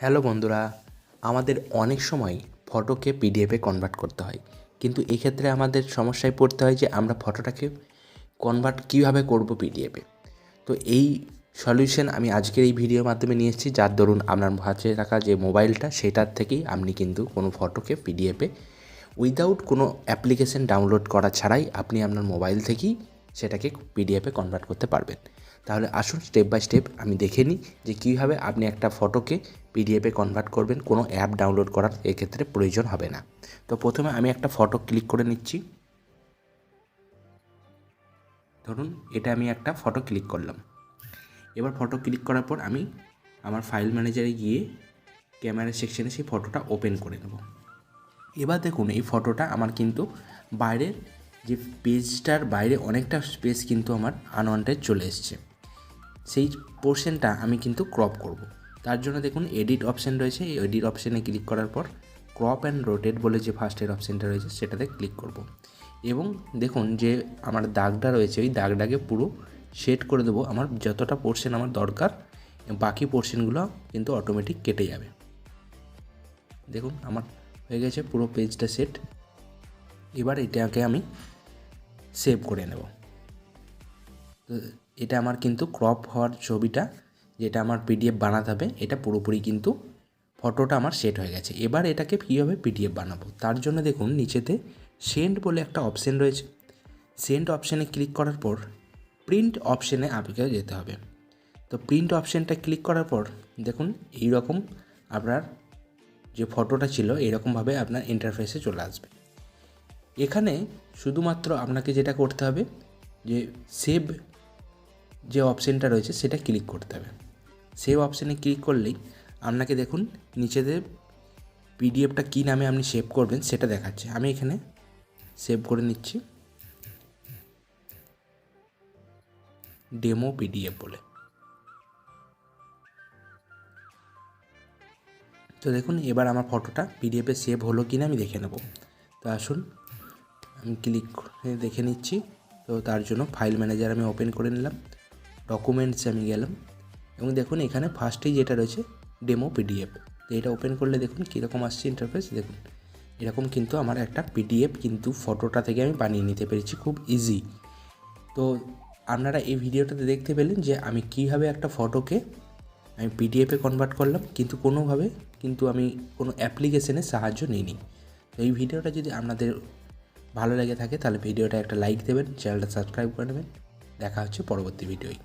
Hello বন্ধুরা, আমাদের অনেক সময় ফটোকে পিডিএফে কনভার্ট করতে হয়। কিন্তু এক্ষেত্রে আমাদের সমস্যায় পড়তে হয় যে আমরা ফটোটাকে কনভার্ট কীভাবে করব পিডিএফে তো এই সলিউশন আমি আজকের এই ভিডিওর মাধ্যমে নিয়ে এসেছি, যার দরুন আপনার হাতে রাখা যে মোবাইলটা, সেটার থেকেই আপনি কিন্তু কোনো ফটোকে পিডিএফে উইদাউট কোনো অ্যাপ্লিকেশন ডাউনলোড করা ছাড়াই আপনি আপনার মোবাইল থেকেই সেটাকে পিডিএফে কনভার্ট করতে পারবেন। তাহলে আসুন স্টেপ বাই স্টেপ আমি দেখে নিই যে কীভাবে আপনি একটা ফটোকে পিডিএফে কনভার্ট করবেন, কোনো অ্যাপ ডাউনলোড করার এক্ষেত্রে প্রয়োজন হবে না। তো প্রথমে আমি একটা ফটো ক্লিক করে নিচ্ছি। ধরুন এটা আমি একটা ফটো ক্লিক করলাম। এবার ফটো ক্লিক করার পর আমি আমার ফাইল ম্যানেজারে গিয়ে ক্যামেরা সেকশনে সেই ফটোটা ওপেন করে নেব। এবার দেখুন এই ফটোটা আমার কিন্তু বাইরের যে পেজটার বাইরে অনেকটা স্পেস কিন্তু আমার আনওয়ান্টেড চলে এসছে। সেই পোর্শনটা আমি কিন্তু ক্রপ করব। তার জন্য দেখুন এডিট অপশান রয়েছে। এই এডিট অপশানে ক্লিক করার পর ক্রপ অ্যান্ড রোটেট বলে যে ফার্স্টের অপশানটা রয়েছে সেটাতে ক্লিক করব। এবং দেখুন যে আমার দাগটা রয়েছে, ওই দাগটাকে পুরো সেট করে দেবো। আমার যতটা পোর্শন আমার দরকার, বাকি পোর্শনগুলো কিন্তু অটোমেটিক কেটে যাবে। দেখুন আমার হয়ে গেছে, পুরো পেজটা সেট এবার এটাকে আমি সেভ করে নেব। তো এটা আমার কিন্তু ক্রপ হওয়ার ছবিটা, যেটা আমার পিডিএফ বানাতে হবে, এটা পুরোপুরি কিন্তু ফটোটা আমার সেট হয়ে গেছে। এবার এটাকে কীভাবে পিডিএফ বানাবো? তার জন্য দেখুন, নিচেতে সেন্ড বলে একটা অপশান রয়েছে। সেন্ড অপশানে ক্লিক করার পর প্রিন্ট অপশানে আপনাকে যেতে হবে। তো প্রিন্ট অপশানটা ক্লিক করার পর দেখুন এই রকম আপনার যে ফটোটা ছিল এরকমভাবে আপনার ইন্টারফেসে চলে আসবে। এখানে শুধুমাত্র আপনাকে যেটা করতে হবে, যে সেভ যে অপশানটা রয়েছে সেটা ক্লিক করতে হবে। সেভ অপশানে ক্লিক করলেই আপনাকে দেখুন নিচেতে পিডিএফটা কী নামে আপনি সেভ করবেন সেটা দেখাচ্ছে। আমি এখানে সেভ করে নিচ্ছি। ডেমো পিডিএফ বলে। তো দেখুন, এবার আমার ফটোটা পিডিএফে সেভ হলো কি না আমি দেখে নেব। তো আসুন ক্লিক করে দেখে নিচ্ছি। তো তার জন্য ফাইল ম্যানেজার আমি ওপেন করে নিলাম। ডকুমেন্টসে আমি গেলাম। এবং দেখুন এখানে ফার্স্টেই যেটা রয়েছে ডেমো পিডিএফ তো এটা ওপেন করলে দেখুন কীরকম আসছে ইন্টারফেস দেখুন। এরকম কিন্তু আমার একটা পিডিএফ কিন্তু ফটোটা থেকে আমি বানিয়ে নিতে পেরেছি, খুব ইজি তো আপনারা এই ভিডিওটাতে দেখতে পেলেন যে আমি কীভাবে একটা ফটোকে আমি পিডিএফে কনভার্ট করলাম, কিন্তু কোনোভাবে কিন্তু আমি কোনো অ্যাপ্লিকেশনের সাহায্য নিইনি। তো এই ভিডিওটা যদি আপনাদের ভালো লেগে থাকে তাহলে ভিডিওটা একটা লাইক দেবেন, চ্যানেলটা সাবস্ক্রাইব করে নেবেন। দেখা হচ্ছে পরবর্তী ভিডিওয়।